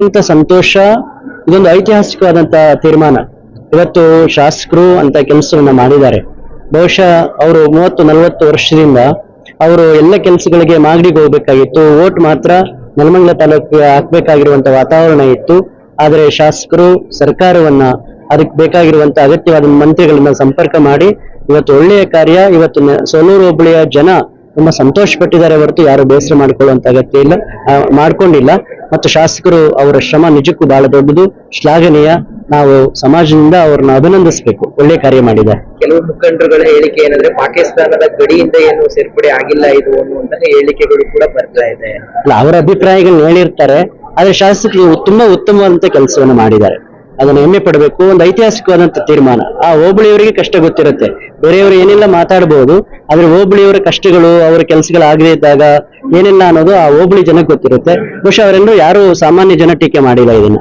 ಅತ್ಯಂತ ಸಂತೋಷ. ಇದೊಂದು ಐತಿಹಾಸಿಕವಾದಂತ ತೀರ್ಮಾನ. ಇವತ್ತು ಶಾಸಕರು ಅಂತ ಕೆಲಸವನ್ನ ಮಾಡಿದ್ದಾರೆ. ಬಹುಶಃ ಅವರು ಮೂವತ್ತು, ನಲವತ್ತು ವರ್ಷದಿಂದ ಅವರು ಎಲ್ಲ ಕೆಲಸಗಳಿಗೆ ಮಾಗಡಿಗೆ ಹೋಗ್ಬೇಕಾಗಿತ್ತು. ಓಟ್ ಮಾತ್ರ ನೆಲಮಂಗಲ ತಾಲೂಕಿಗೆ ಹಾಕ್ಬೇಕಾಗಿರುವಂತ ವಾತಾವರಣ ಇತ್ತು. ಆದರೆ ಶಾಸಕರು ಸರ್ಕಾರವನ್ನ ಅದಕ್ಕೆ ಬೇಕಾಗಿರುವಂತ ಅಗತ್ಯವಾದ ಮಂತ್ರಿಗಳನ್ನ ಸಂಪರ್ಕ ಮಾಡಿ ಇವತ್ತು ಒಳ್ಳೆಯ ಕಾರ್ಯ, ಇವತ್ತು ಸೋಲೂರು ಹೋಬಳಿಯ ಜನ ತುಂಬಾ ಸಂತೋಷ ಪಟ್ಟಿದ್ದಾರೆ ಹೊರತು ಯಾರು ಬೇಸರ ಮಾಡಿಕೊಳ್ಳುವಂತ ಅಗತ್ಯ ಇಲ್ಲ. ಮಾಡ್ಕೊಂಡಿಲ್ಲ. ಮತ್ತು ಶಾಸಕರು ಅವರ ಶ್ರಮ ನಿಜಕ್ಕೂ ಬಹಳ ದೊಡ್ಡದು. ಶ್ಲಾಘನೀಯ. ನಾವು ಸಮಾಜದಿಂದ ಅವ್ರನ್ನ ಅಭಿನಂದಿಸಬೇಕು. ಒಳ್ಳೆ ಕಾರ್ಯ ಮಾಡಿದ್ದಾರೆ. ಕೆಲವು ಮುಖಂಡರುಗಳ ಹೇಳಿಕೆ ಏನಂದ್ರೆ ಪಾಕಿಸ್ತಾನದ ಗಡಿಯಿಂದ ಏನು ಸೇರ್ಪಡೆ ಆಗಿಲ್ಲ ಇದು ಅನ್ನುವಂತಹ ಹೇಳಿಕೆಗಳು ಕೂಡ ಬರ್ತಾ ಇದೆ. ಅಲ್ಲ ಅವರ ಅಭಿಪ್ರಾಯಗಳನ್ನ ಹೇಳಿರ್ತಾರೆ. ಆದ್ರೆ ಶಾಸಕರು ತುಂಬಾ ಉತ್ತಮವಾದಂತ ಕೆಲಸವನ್ನು ಮಾಡಿದ್ದಾರೆ. ಅದನ್ನ ಹೆಮ್ಮೆ ಪಡಬೇಕು, ಒಂದು ಐತಿಹಾಸಿಕವಾದಂತ ತೀರ್ಮಾನ. ಆ ಹೋಬಳಿಯವರಿಗೆ ಕಷ್ಟ ಗೊತ್ತಿರುತ್ತೆ. ಬೇರೆಯವರು ಏನೆಲ್ಲ ಮಾತಾಡಬಹುದು ಆದ್ರೆ ಹೋಬಳಿಯವರ ಕಷ್ಟಗಳು, ಅವರ ಕೆಲಸಗಳಾಗದೇ ಇದ್ದಾಗ ಏನೆಲ್ಲ ಅನ್ನೋದು ಆ ಹೋಬಳಿ ಜನಕ್ಕೆ ಗೊತ್ತಿರುತ್ತೆ. ಬಹುಶಃ ಅವರೆಂದು ಯಾರು ಸಾಮಾನ್ಯ ಜನ ಟೀಕೆ ಮಾಡಿಲ್ಲ ಇದನ್ನ.